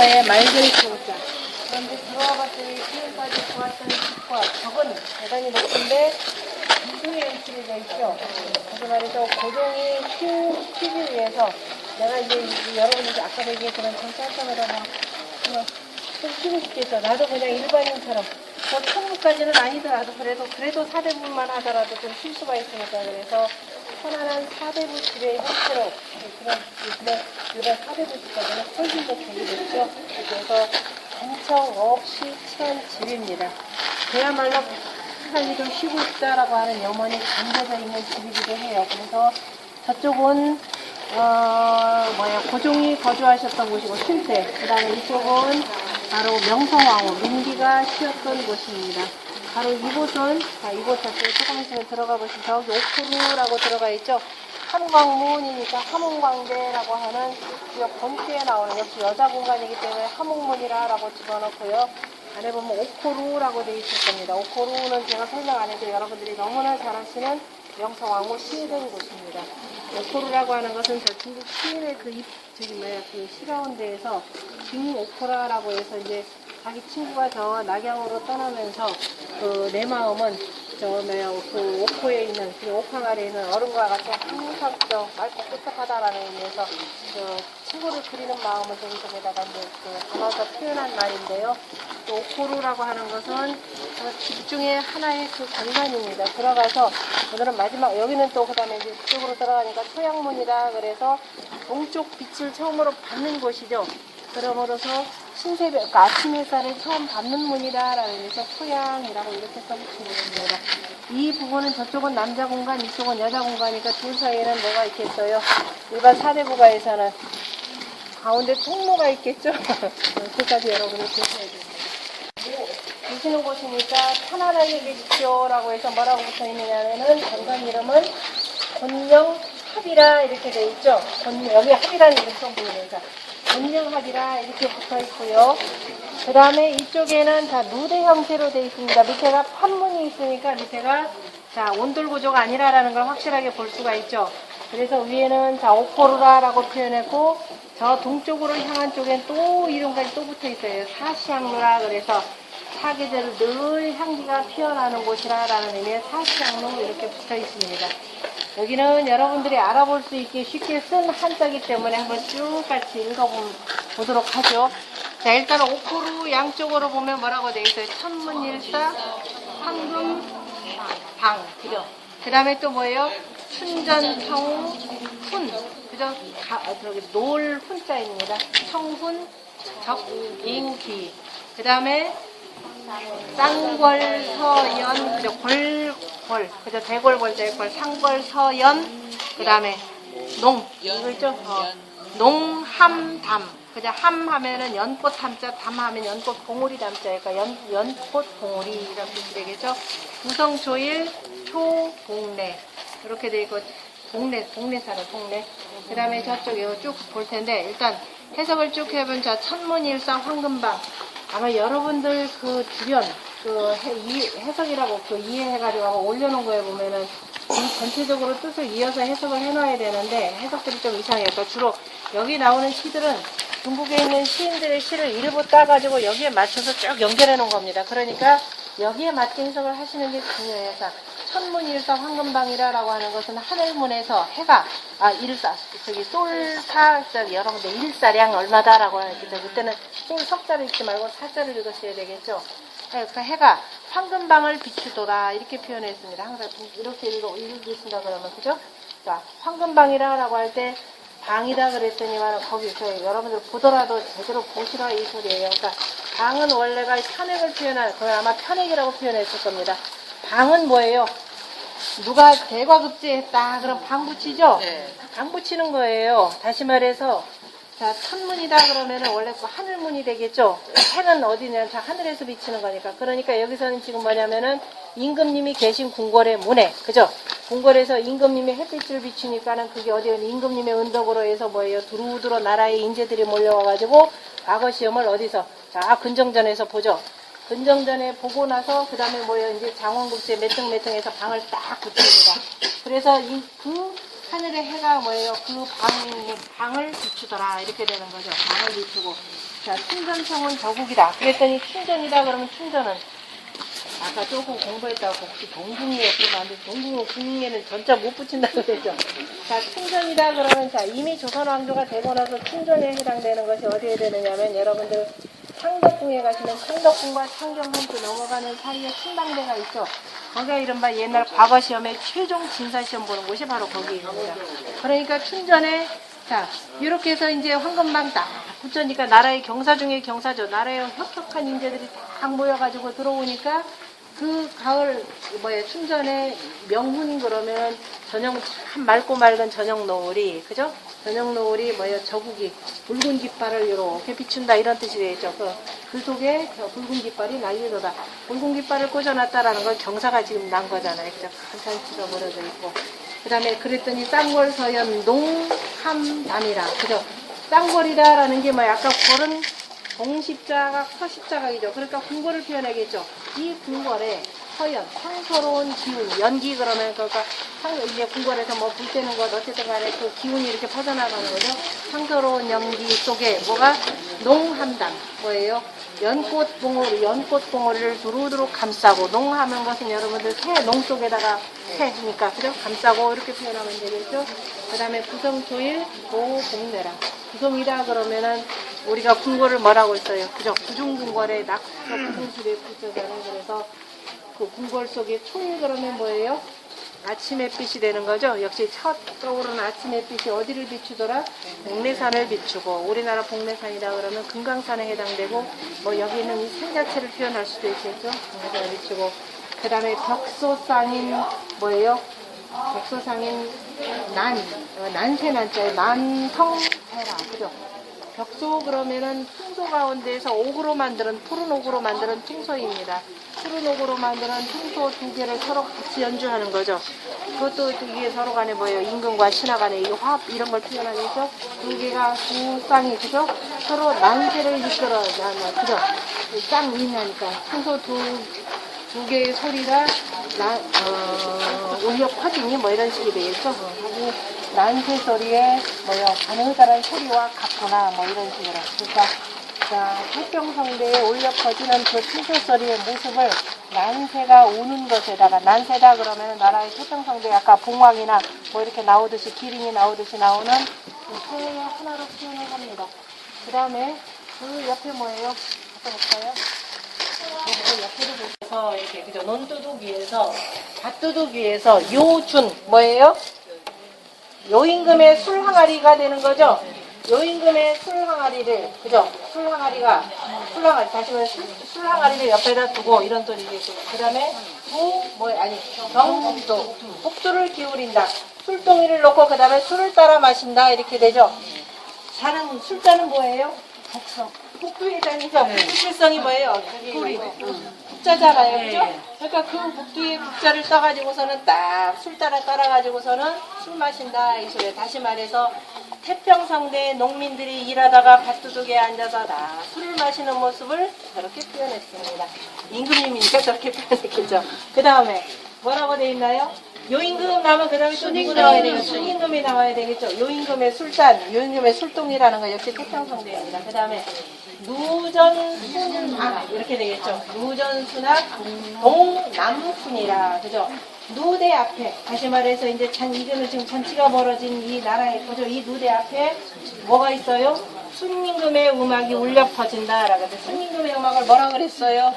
네, 말들이 키웠자. 그런데 들어와 봤더니 지금까지 보았던 집과 적은 대단히 높은데 이중에 연출이 되어 있죠. 다시 말해서 고종이 키우, 키우기 위해서 내가 이제 이- 여러분들이 아까 얘기했지만 정찰점에다 막 키고 싶겠죠. 나도 그냥 일반인처럼 뭐 천국까지는 아니더라도 그래도 그래도 사대분만 하더라도 좀 실수가 있으니까 그래서 편안한 사대부 집의 형태로 그런 그런 일반 사대부 집까지는 훨씬 더 되게 됐죠. 그래서 엄청 없이 천 집입니다. 그야말로 편하게 좀 쉬고 싶다라고 하는 염원이 담겨져 있는 집이기도 해요. 그래서 저쪽은 어 뭐야 고종이 거주하셨던 곳이고 실제 그다음에 이쪽은 바로 명성왕후 민기가 쉬었던 곳입니다. 바로 이곳은 자 이곳 자체에 조금 있으면 들어가 보시면 저기 오크루라고 들어가 있죠. 함광문이니까 함흥광대라고 하는 이 본주에 나오는 역시 여자 공간이기 때문에 함흥문이라라고 집어넣고요. 안에 보면 오코루라고 되어 있을 겁니다. 오코루는 제가 설명 안 해도 여러분들이 너무나 잘 아시는 명성 왕후 시해된 곳입니다. 오코루라고 하는 것은 저 중국 시인의 그 입, 저기 뭐야, 그 시가운데에서 징오코라라고 해서 이제 자기 친구가 저 낙양으로 떠나면서 그 내 마음은 저 뭐야, 그 오코에 있는, 그 옥황 아래에 있는 어른과 같이 항상 저 맑고 끄떡하다라는 의미에서 그 친구를 그리는 마음을 저기서에다가 이제 그 담아서 표현한 말인데요. 또 오코루라고 하는 것은 어, 집 중에 하나의 그 공간입니다. 들어가서 오늘은 마지막 여기는 또 그다음에 이제 이쪽으로 들어가니까 토양문이다 그래서 동쪽 빛을 처음으로 받는 곳이죠. 그러므로서 신세배 그러니까 아침 햇살을 처음 받는 문이다라는 의미에서 토양이라고 이렇게 써붙이고 있습니다. 이 부분은 저쪽은 남자 공간, 이쪽은 여자 공간이니까 둘 사이에는 뭐가 있겠어요? 일반 사대부가에서는 가운데 통로가 있겠죠? 그까지 여러분이 보셔야 됩니다. 계시는 곳이니까 편안하게 계십시오라고 해서 뭐라고 붙어 있느냐면은 전관 이름은 권영 합이라 이렇게 돼 있죠. 권, 여기 합이라는 이름 써 보이면서 권영합이라 이렇게 붙어 있고요. 그 다음에 이쪽에는 다 누대 형태로 돼 있습니다. 밑에가 판문이 있으니까 밑에가 자 온돌 구조가 아니라라는 걸 확실하게 볼 수가 있죠. 그래서 위에는 자 오코루라라고 표현했고 저 동쪽으로 향한 쪽엔 또 이름까지 또 붙어 있어요. 사시향로라 그래서 사계절 늘 향기가 피어나는 곳이라라는 의미의 사시향로 이렇게 붙어 있습니다. 여기는 여러분들이 알아볼 수 있게 쉽게 쓴 한자기 때문에 한번 쭉 같이 읽어보도록 하죠. 자, 일단 오코루 양쪽으로 보면 뭐라고 되어 있어요? 천문일사, 황금, 방, 그죠? 그 다음에 또 뭐예요? 춘전평, 훈, 그죠? 가, 아, 저기 노을 훈자입니다. 청훈, 적인기. 그 다음에 쌍궐서연, 그죠? 골, 골, 그죠? 대골골, 대골, 상궐서연, 그 다음에 농, 이거 있죠? 어. 농 함 담. 그죠? 함 하면은 연꽃 함자, 담 하면 연꽃 봉오리 담자니까 연, 연꽃 봉오리 이런 뜻이 되겠죠? 구성초일, 초 봉래. 이렇게 돼 있고, 동네, 사는 동네. 그 다음에 저쪽에 쭉볼 텐데, 일단 해석을 쭉 해본 저 천문일상 황금방. 아마 여러분들 그 주변, 그 해, 이, 해석이라고 그 이해해가지고 올려놓은 거에 보면은 이 전체적으로 뜻을 이어서 해석을 해놔야 되는데 해석들이 좀 이상해요. 그러니까 주로 여기 나오는 시들은 중국에 있는 시인들의 시를 일부 따가지고 여기에 맞춰서 쭉 연결해 놓은 겁니다. 그러니까 여기에 맞게 해석을 하시는 게 중요해요. 자, 천문일사 황금방이라라고 하는 것은 하늘문에서 해가 아 일사 저기 쏠사 저기 여러분들 일사량 얼마다라고 하는데 그때는 쏠 석자를 읽지 말고 사자를 읽으셔야 되겠죠. 네, 그 해가 황금방을 비추도다 이렇게 표현했습니다. 항상 이렇게 읽어 읽으신다 그러면 그죠? 자 황금방이라고 할 때 방이다 그랬더니만 거기 저 여러분들 보더라도 제대로 보시라 이 소리예요. 그러니까 방은 원래가 편액을 표현한 그걸 아마 편액이라고 표현했을 겁니다. 방은 뭐예요? 누가 대과급제했다 그럼 방 붙이죠? 네. 방 붙이는 거예요. 다시 말해서 자 천문이다 그러면 은 원래 그 하늘문이 되겠죠. 해는 어디냐? 자 하늘에서 비치는 거니까. 그러니까 여기서는 지금 뭐냐면은 임금님이 계신 궁궐의 문에 그죠? 궁궐에서 임금님이 햇빛을 비추니까는 그게 어디에 임금님의 은덕으로 해서 뭐예요? 두루두루 나라의 인재들이 몰려와가지고 과거 시험을 어디서 자 근정전에서 보죠. 근정전에 보고 나서 그 다음에 뭐예요? 이제 장원급제 몇등몇등해서 방을 딱 붙입니다. 그래서 이, 그 하늘의 해가 뭐예요? 그 방, 방을 비추더라. 이렇게 되는 거죠. 방을 비추고. 자, 충전성은 저국이다. 그랬더니 충전이다 그러면 충전은 아까 조금 공부했다고 혹시 동궁이에 그러면 안 돼. 동궁은 궁에는 전자 못 붙인다고 그랬죠. 자, 충전이다 그러면 자, 이미 조선 왕조가 되고 나서 충전에 해당되는 것이 어디에 되느냐면 여러분들 창덕궁에 가시면 창덕궁과 창경궁도 넘어가는 사이에 신당대가 있죠. 거기가 이른바 옛날 과거 시험에 최종 진사 시험 보는 곳이 바로 거기입니다. 그러니까 충전에 자 이렇게 해서 이제 황금방 딱 붙으니까 나라의 경사 중에 경사죠. 나라의 혁혁한 인재들이 딱 모여가지고 들어오니까 그 가을 뭐야 춘전의 명훈 그러면 저녁 참 맑고 맑은 저녁 노을이 그죠? 저녁 노을이 뭐야 저국이 붉은 깃발을 이렇게 비춘다 이런 뜻이 되겠죠. 그, 그 속에 저 붉은 깃발이 날리도다. 붉은 깃발을 꽂아놨다라는 건 경사가 지금 난 거잖아요. 그죠? 한산치가 멀어져 있고. 그 다음에 그랬더니 쌍골서연 농함담이라 그죠? 쌍골이다라는 게 뭐 약간 골은 동십자가 서십자각이죠. 그러니까 궁궐을 표현하겠죠. 이 궁궐에 서연, 상서로운 기운, 연기 그러면 그러니까 상, 이제 궁궐에서 뭐 불 때는 것 어쨌든 간에 그 기운이 이렇게 퍼져나가는 거죠. 상서로운 연기 속에 뭐가 농함담 뭐예요? 연꽃 봉오리, 연꽃 봉오리를 두루두루 감싸고 농하는 것은 여러분들 새 농 속에다가 새니까 그죠? 감싸고 이렇게 표현하면 되겠죠. 그 다음에 구성초일 도 공내라. 구성이라 그러면은 우리가 궁궐을 뭐라고 했어요? 그죠? 구중궁궐에 낙서 구중실에 붙여서는 그래서 그 궁궐 속에 초일 그러면 뭐예요? 아침 햇빛이 되는 거죠. 역시 첫 떠오르는 아침 햇빛이 어디를 비추더라? 복례산을 비추고 우리나라 복례산이라 그러면 금강산에 해당되고 뭐 여기 있는 이 산 자체를 표현할 수도 있겠죠. 복례산을 비추고 그 다음에 벽소상인 뭐예요? 벽소상인 난 어, 난세 난자에 난성해라 그죠? 벽소 그러면은 풍소 가운데에서 옥으로 만드는 푸른 옥으로 만드는 풍소입니다. 푸른 옥으로 만드는 풍소 두 개를 서로 같이 연주하는 거죠. 그것도 이게 서로 간에 뭐예요? 임금과 신하 간의 이 화합 이런 걸 표현하겠죠. 두 개가 두 쌍이 그죠? 서로 난세를 이끌어 나는 그죠? 쌍 인하니까 풍소 두 두 개의 소리가 나, 어, 울려 퍼지니 뭐 이런 식이 되겠죠. 어, 하고 난세 소리에 뭐요 가능가는 소리와 같구나 뭐 이런 식으로. 그러니까 자 태평성대에 울려 퍼지는 그 풍소 소리의 모습을 난세가 우는 것에다가 난세다 그러면 나라의 태평성대 아까 봉황이나 뭐 이렇게 나오듯이 기린이 나오듯이 나오는 그 새의 하나로 표현을 합니다. 그 다음에 그 옆에 뭐예요? 볼까요? 옆에도 보셔서 이렇게 그죠 논두둑 위에서 밭두둑 위에서 요준 뭐예요? 요임금의 술 항아리가 되는 거죠. 요임금의 술 항아리를 그죠? 술 항아리가 술 항아리 다시 말해 술, 술 항아리를 옆에다 두고 이런 소리겠고 그다음에 부뭐 아니 경복도 복두를 기울인다. 술동이를 놓고 그다음에 술을 따라 마신다 이렇게 되죠. 자는 술자는 뭐예요? 복성. 복두의 잔이죠. 복두성이 뭐예요? 불이. 국자잖아요, 그죠? 그러니까 그 복두의 국자를 떠가지고서는 딱 술 따라 따라가지고서는 술 마신다 이 소리. 다시 말해서 태평성대 농민들이 일하다가 밭두둑에 앉아서 다 술을 마시는 모습을 저렇게 표현했습니다. 임금님이니까 저렇게 표현했겠죠. 그 다음에 뭐라고 돼 있나요? 요임금 나면 그 다음에 또 누구 나와야 되겠죠? 순임금이 나와야 되겠죠? 요임금의 술단, 요임금의 술동이라는 거 역시 태평성대입니다. 그 다음에 누전순학 이렇게 되겠죠? 누전순학 동남순이라 그죠? 누대 앞에 다시 말해서 이제 잔 이거는 지금 잔치가 벌어진 이 나라의 거죠? 이 누대 앞에 뭐가 있어요? 순임금의 음악이 울려 퍼진다라고 해서 순임금의 음악을 뭐라 그랬어요?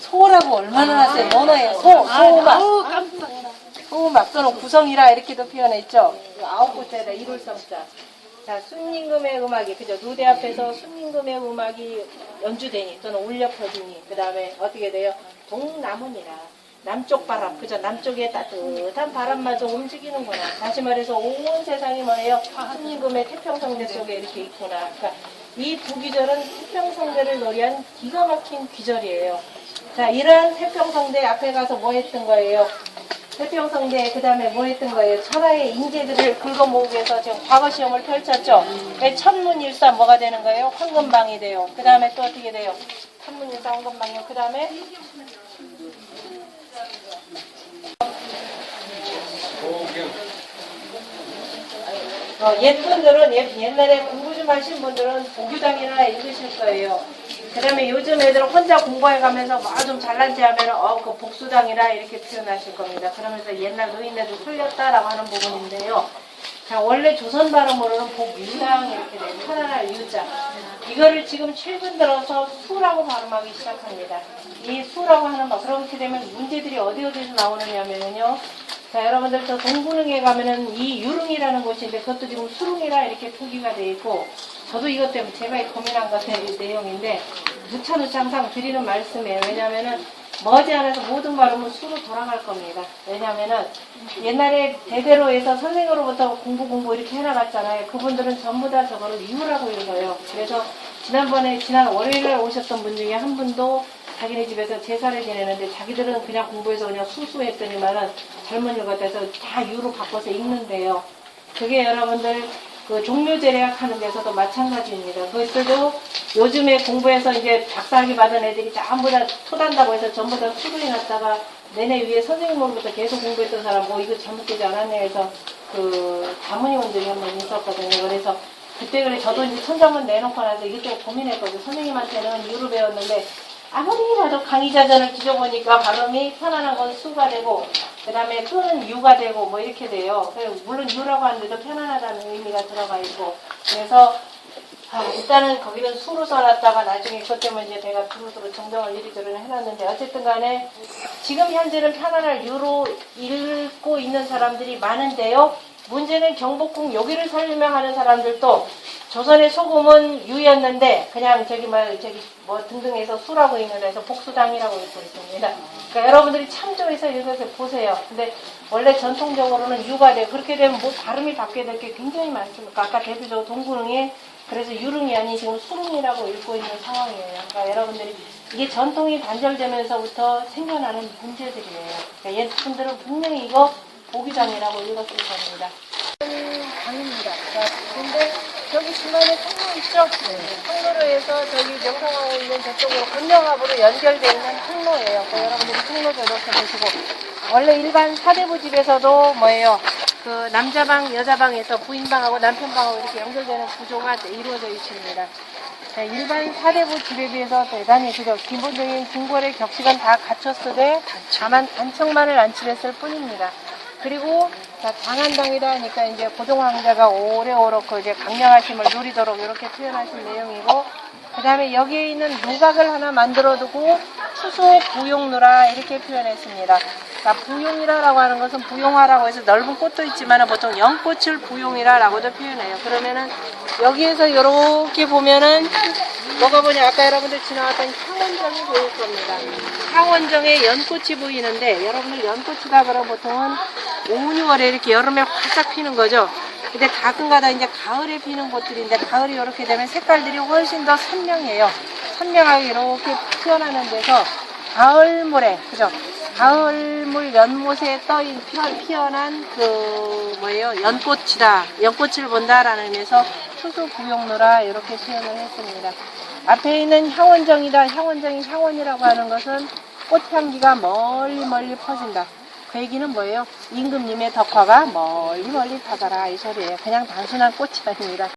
소라고 얼마나 하세요? 언어에 소, 소음악. 소음악 또는 구성이라 이렇게도 표현했죠. 아홉 글자에다 이룰성자. 자, 순임금의 음악이 그죠? 누대 앞에서 순임금의 음악이 연주되니 또는 울려 퍼지니 그 다음에 어떻게 돼요? 동남은이라 남쪽 바람 그죠? 남쪽에 따뜻한 바람마저 움직이는구나. 다시 말해서 온 세상이 뭐예요? 순임금의 태평성대 속에 이렇게 있구나. 그러니까 이두 귀절은 태평성대를 노래한 기가 막힌 귀절이에요. 자, 이런 태평성대 앞에 가서 뭐 했던 거예요? 태평성대 그 다음에 뭐 했던 거예요? 천하의 인재들을 긁어 모으기 위해서 지금 과거 시험을 펼쳤죠. 네, 천문일사 뭐가 되는 거예요? 황금방이 돼요. 그 다음에 또 어떻게 돼요? 천문일사 황금방이요. 그 다음에 어, 옛 분들은 옛, 옛날에 공부 좀 하신 분들은 보규당이나 읽으실 거예요. 그 다음에 요즘 애들 혼자 공부해 가면서 뭐좀 잘난 체 하면 어 그 복수당이라 이렇게 표현하실 겁니다. 그러면서 옛날 노인네도 틀렸다라고 하는 부분인데요. 자 원래 조선 발음으로는 복유당 이렇게 돼요. 편안할 유자. 이거를 지금 최근 들어서 수라고 발음하기 시작합니다. 이 수라고 하는 거 그렇게 되면 문제들이 어디 어디서 나오느냐면요. 자, 여러분들 저 동구릉에 가면은 이 유릉이라는 곳인데 그것도 지금 수릉이라 이렇게 표기가 돼 있고 저도 이것 때문에 제가 고민한 같은 내용인데 누차누차 항상 드리는 말씀이에요. 왜냐면은 머지않아서 모든 발음은 수로 돌아갈 겁니다. 왜냐면은 옛날에 대대로 해서 선생으로부터 공부 공부 이렇게 해나갔잖아요. 그분들은 전부 다 저거를 유라고 읽어요. 그래서 지난번에 지난 월요일에 오셨던 분 중에 한 분도 자기네 집에서 제사를 지내는데 자기들은 그냥 공부해서 그냥 수수했더니만은 잘못 읽었다해서 다 유로 바꿔서 읽는데요. 그게 여러분들 그 종묘제례학 하는 데서도 마찬가지입니다. 그것들도 요즘에 공부해서 이제 박사학위 받은 애들이 전부 다 토단다고 해서 전부 다 수술이 났다가 내내 위에 선생님으로부터 계속 공부했던 사람 뭐 이거 잘못되지 않았네 해서 그 자문위원들이 한 번 있었거든요. 그래서 그때 그래 저도 이제 천장문 내놓고 나서 이것저것 고민했거든요. 선생님한테는 유로 배웠는데 아무리 봐도 강의자전을 뒤져보니까 발음이 편안한 건 수가 되고 그 다음에 또는 유가 되고 뭐 이렇게 돼요. 물론 유라고 하는데도 편안하다는 의미가 들어가 있고 그래서 아, 일단은 거기는 수로 써놨다가 나중에 그것 때문에 이제 내가 두루두루 정정을 이리저리 해놨는데 어쨌든 간에 지금 현재는 편안할 유로 읽고 있는 사람들이 많은데요. 문제는 경복궁 여기를 설명하는 사람들도 조선의 소금은 유였는데 그냥 저기 뭐 저기 뭐 등등해서 수라고 읽는 해서 복수당이라고 읽고 있습니다. 그러니까 여러분들이 참조해서 읽어서 보세요. 근데 원래 전통적으로는 유가 돼 그렇게 되면 뭐 발음이 바뀌게 될게 굉장히 많습니다. 아까 대표적으로 동구릉에 그래서 유릉이 아닌 지금 수릉이라고 읽고 있는 상황이에요. 그러니까 여러분들이 이게 전통이 단절되면서부터 생겨나는 문제들이에요. 그러니까 옛 분들은 분명히 이거 보기장이라고 읽었을 겁니다. 강입니다. 자, 근데 저기 중간에 통로 있죠? 통로로 해서 저기 명상하고 있는 저쪽으로 건명합으로 연결되어 있는 통로예요. 그 여러분들이 통로도 이렇게 보시고 원래 일반 사대부 집에서도 뭐예요? 그 남자방, 여자방에서 부인방하고 남편방하고 이렇게 연결되는 구조가 이루어져 있습니다. 자, 일반 사대부 집에 비해서 대단히 그죠. 기본적인 궁궐의 격식은 다 갖췄으되 다만 단청만을 안치했을 뿐입니다. 그리고 자, 장안당이다 하니까 이제 고종 황제가 오래오래 그 이제 강량하심을 누리도록 이렇게 표현하신 내용이고 그 다음에 여기에 있는 누각을 하나 만들어 두고 수소 부용루라 이렇게 표현했습니다. 자, 부용이라라고 하는 것은 부용화라고 해서 넓은 꽃도 있지만 보통 연꽃을 부용이라라고도 표현해요. 그러면은 여기에서 이렇게 보면은 보냐 아까 여러분들 지나갔던 향원정이 보일 겁니다. 향원정에 연꽃이 보이는데 여러분들 연꽃이다 그러면 보통은 5, 6월에 이렇게 여름에 활짝 피는 거죠. 근데 가끔가다 이제 가을에 피는 곳들인데 가을이 이렇게 되면 색깔들이 훨씬 더 선명해요. 선명하게 이렇게 피어나는 데서 가을물에 그죠? 가을물 연못에 떠 있- 피어- 피어 난 그 뭐예요? 연꽃이다. 연꽃을 본다라는 의미에서 추수 부용로라 이렇게 표현을 했습니다. 앞에 있는 향원정이다. 향원정이 향원이라고 하는 것은 꽃향기가 멀리 멀리 퍼진다. 그 얘기는 뭐예요? 임금님의 덕화가 멀리 멀리 퍼져라 이 소리예요. 그냥 단순한 꽃이 아닙니다.